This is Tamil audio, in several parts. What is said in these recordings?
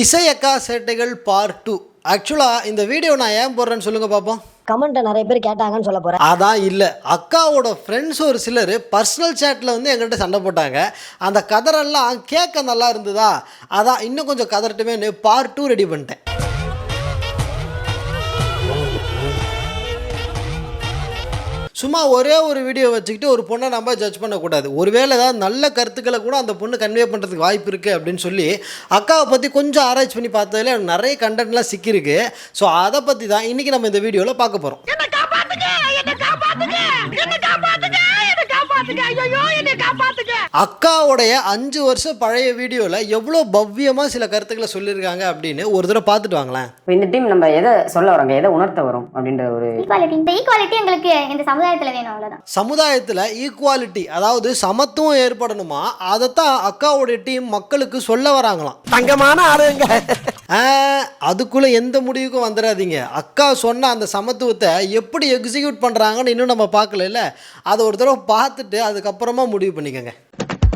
இசை அக்கா சேட்டைகள் பார்ட் டூ ஆக்சுவலாக இந்த வீடியோ நான் ஏன் போடுறேன்னு சொல்லுங்கள் பார்ப்போம் கமெண்ட்டை நிறைய பேர் கேட்டாங்கன்னு சொல்ல போகிறேன் அதான் இல்லை. அக்காவோட ஃப்ரெண்ட்ஸ் ஒரு சிலர் பர்சனல் சேட்டில் வந்து எங்கள்கிட்ட சண்டை போட்டாங்க. அந்த கதரெல்லாம் கேட்க நல்லா இருந்ததா? அதான் இன்னும் கொஞ்சம் கதறட்டுமே பார்ட் டூ ரெடி பண்ணிட்டேன். சும்மா ஒரே ஒரு வீடியோ வச்சுக்கிட்டு ஒரு பொண்ணை நம்ம ஜட்ஜ் பண்ணக்கூடாது. ஒருவேளை ஏதாவது நல்ல கருத்துக்களை கூட அந்த பொண்ணு கன்வே பண்ணுறதுக்கு வாய்ப்பு இருக்குது அப்படின்னு சொல்லி அக்காவை பற்றி கொஞ்சம் ஆராய்ச்சி பண்ணி பார்த்ததுல எனக்கு நிறைய கண்டென்ட்லாம் சிக்கியிருக்கு. ஸோ அதை பற்றி தான் இன்றைக்கி நம்ம இந்த வீடியோவில் பார்க்க போகிறோம் அக்காவுடைய அஞ்சு வருஷம் பழைய வீடியோவில் எவ்வளோ பவ்யமாக சில கருத்துக்களை சொல்லியிருக்காங்க அப்படின்னு ஒரு தடவை பார்த்துட்டு வாங்களேன். இந்த டீம் நம்ம எதை சொல்ல வரோங்க? எதை உணர்த்த வரோம் அப்படின்ற ஒரு ஈக்குவாலிட்டி இந்த ஈக்குவாலிட்டி எங்களுக்கு இந்த சமுதாயத்துல வேணும் அவ்வளவுதான். சமுதாயத்தில் ஈக்குவாலிட்டி அதாவது சமத்துவம் ஏற்படணுமா? அதைத்தான் அக்காவுடைய டீம் மக்களுக்கு சொல்ல வராங்களாம். தங்கமான ஆளுங்க. அதுக்குள்ளே எந்த முடிவுக்கும் வந்துடாதீங்க. அக்கா சொன்ன அந்த சமத்துவத்தை எப்படி எக்ஸிக்யூட் பண்ணுறாங்கன்னு இன்னும் நம்ம பார்க்கல அதை ஒரு தடவை பார்த்துட்டு அதுக்கப்புறமா முடிவு பண்ணிக்கோங்க.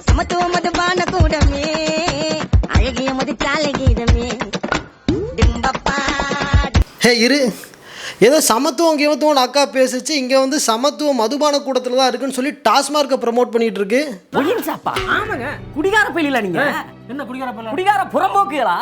சமத்துவம் மதுபான கூடமே அழகிய மது கீதமே டிம்பப்பா ஹே இரு. ஏதோ சமத்துவம் கிமத்துவம்னு அக்கா பேசிச்சு இங்கே வந்து சமத்துவம் மதுபான கூடத்தில் தான் இருக்குன்னு சொல்லி டாஸ்மார்க்கை ப்ரமோட் பண்ணிட்டு இருக்கு. ஒயின் சாப்பா? ஆமாங்க. குடிகார பயில நீங்க? என்ன குடிகார பயில? குடிகார புறம்போக்குகளா?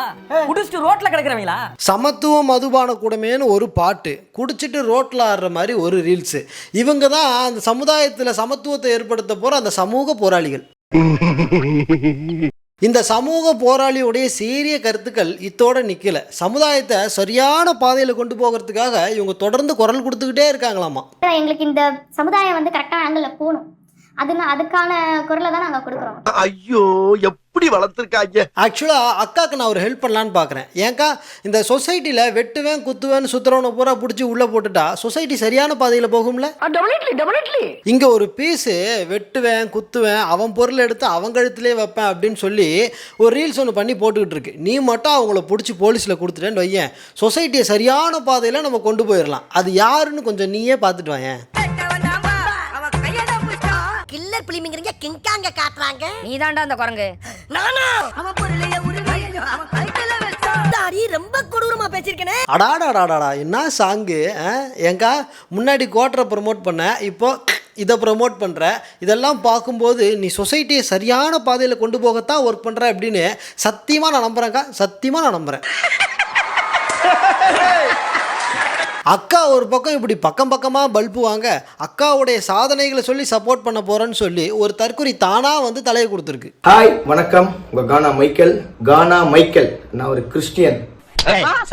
குடிச்சிட்டு ரோட்ல கிடக்குறவங்களா? சமத்துவம் மதுபான கூடமேன்னு ஒரு பாட்டு. குடிச்சிட்டு ரோட்டில் ஆடுற மாதிரி ஒரு ரீல்ஸு இவங்க தான் அந்த சமுதாயத்தில் சமத்துவத்தை ஏற்படுத்த போகிற அந்த சமூக போராளிகள். இந்த சமூக போராளியுடைய சீரிய கருத்துக்கள் இத்தோட நிற்கல சமுதாயத்தை சரியான பாதையில் கொண்டு போகிறதுக்காக இவங்க தொடர்ந்து குரல் கொடுத்துக்கிட்டே இருக்காங்களாமா? எங்களுக்கு இந்த சமுதாயம் வந்து கரெக்டான போகணும். அது அதுக்கான குரலை தான் நாங்க கொடுக்குறோம். ஐயோ எப்படி வளர்த்துருக்காங்க? ஆக்சுவலாக அக்காவுக்கு நான் ஒரு ஹெல்ப் பண்ணலான்னு பார்க்குறேன் ஏன்க்கா இந்த சொசைட்டியில் வெட்டுவேன் குத்துவேன் சுத்துறவனை பூரா பிடிச்சி உள்ளே போட்டுட்டா சொசைட்டி சரியான பாதையில் போகும்ல? இங்கே ஒரு பீஸு வெட்டுவேன் குத்துவேன் அவன் பொருள் எடுத்து அவன் கழுத்துலேயே வைப்பேன் அப்படின்னு சொல்லி ஒரு ரீல்ஸ் ஒன்று பண்ணி போட்டுக்கிட்டு இருக்கு. நீ மட்டும் அவங்கள பிடிச்சி போலீஸில் கொடுத்துட்டேன்னு வையேன். சொசைட்டியை சரியான பாதையில் நம்ம கொண்டு போயிடலாம் அது யாருன்னு கொஞ்சம் நீயே பார்த்துட்டு வாயேன். கில்லர் பிலிமிங்கிறீங்க கிங்காங்க காட்டுறாங்க. நீ தாண்டா அந்த குரங்கு. நானா? அவன் பொருளைய உருளைய அவன் தாடி ரொம்ப கொடூரமா பேசிருக்கனே அடாடாடாடாடா என்ன சாங்கு ஏங்கா முன்னாடி கோட்டரை ப்ரமோட் பண்ண இப்போ இதை ப்ரமோட் பண்ணுற இதெல்லாம் பார்க்கும்போது நீ சொசைட்டியை சரியான பாதையில் கொண்டு போகத்தான் ஒர்க் பண்ணுற அப்படின்னு சத்தியமாக நான் நம்புகிறேங்க்கா சத்தியமாக நான் நம்புகிறேன் அக்கா ஒரு பக்கம் இப்படி பக்கம் பக்கமாக பல்பு வாங்க அக்காவுடைய சாதனைகளை சொல்லி சப்போர்ட் பண்ண போகிறேன்னு சொல்லி ஒரு தற்குறி தானாக வந்து தலையை கொடுத்துருக்கு. ஹாய் வணக்கம். உங்க கானா மைக்கேல். கானா மைக்கேல். நான் ஒரு கிறிஸ்டியன்.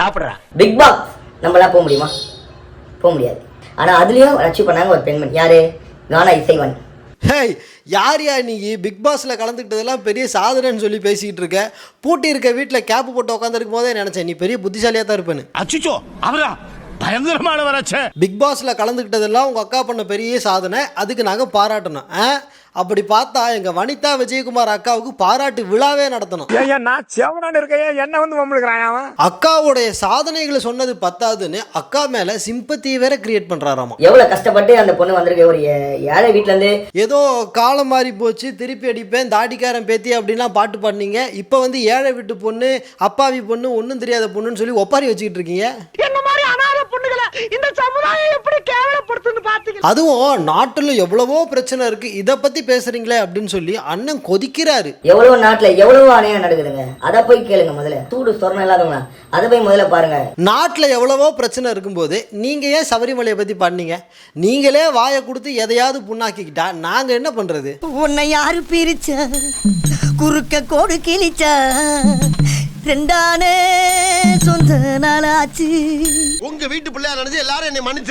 சாப்பிடுறா. பிக் பாஸ் நம்மளாம் போக முடியுமா? போக முடியாது. ஆனா அதுலயும் அச்சீவ் பண்ணாங்க ஒரு பெண்மணி. யாரு? கானா இசைவன். ஹேய் யார் யா நீ பிக் பாஸில் கலந்துக்கிட்டதெல்லாம் பெரிய சாதனைன்னு சொல்லி பேசிக்கிட்டு இருக்க. பூட்டி இருக்க வீட்டில் கேப்பு போட்டு உட்காந்துருக்கும் போதே நினச்சேன். நீ பெரிய புத்திசாலியாக தான் இருப்பேன்னு. அச்சுச்சோ அவரா? பயங்கரமான வராச்சே பிக் பாஸில் கலந்துக்கிட்டதெல்லாம் உங்கள் அக்கா பண்ண பெரிய சாதனை. அதுக்கு நாங்கள் பாராட்டணும். ஆ? அப்படி பார்த்தா எங்கள் வனிதா விஜயகுமார் அக்காவுக்கு பாராட்டு விழாவே நடத்தணும். ஏன் நான் செவனான்னு இருக்கேன். என்ன வந்து அவன்? அக்காவுடைய சாதனைகளை சொன்னது பத்தாதுன்னு அக்கா மேலே சிம்பத்தியை வேற கிரியேட் பண்ணுறாராமா எவ்வளவு கஷ்டப்பட்டு அந்த பொண்ணு வந்திருக்கு? ஒரு ஏழை வீட்ல இருந்து ஏதோ காலம் மாறி போச்சு திருப்பி அடிப்பேன் தாடிக்காரன் பேத்தி அப்படின்லாம் பாட்டு பாடினீங்க. இப்போ வந்து ஏழை வீட்டு பொண்ணு அப்பாவி பொண்ணு ஒன்றும் தெரியாத பொண்ணுன்னு சொல்லி ஒப்பாரி வச்சுக்கிட்டு இருக்கீங்க என்ன மாதிரி அனாதை பொண்ணுகளை இந்த சமுதாயம் எப்படி கேவலப்படுத்துன்னு பாத்தீங்க அதுவும் நாட்டில் எவ்வளவோ பிரச்சனை இருக்கு. இதை பத்தி பேசுறீங்களே அப்படின்னு சொல்லி அண்ணன் கொதிக்கிறாரு. எவ்வளவு நாட்டுல எவ்வளவு அநியாயம் நடக்குதுங்க. அத போய் கேளுங்க முதல்ல. சூடு சொரணம் இல்லாதவங்க அதை போய் முதல்ல பாருங்க. நாட்டில் எவ்வளவோ பிரச்சனை இருக்கும்போது நீங்கள் ஏன் சபரிமலையை பற்றி பண்ணீங்க? நீங்களே வாயை கொடுத்து எதையாவது புண்ணாக்கிக்கிட்டா நாங்கள் என்ன பண்ணுறது உன்னை யாரு பிரிச்ச? குறுக்க கோடு கிழிச்ச? ரெண்டானே சொந்த நாளாச்சு உங்க வீட்டு பிள்ளையா நினைச்சு எல்லாரும் என்னை மன்னிச்சு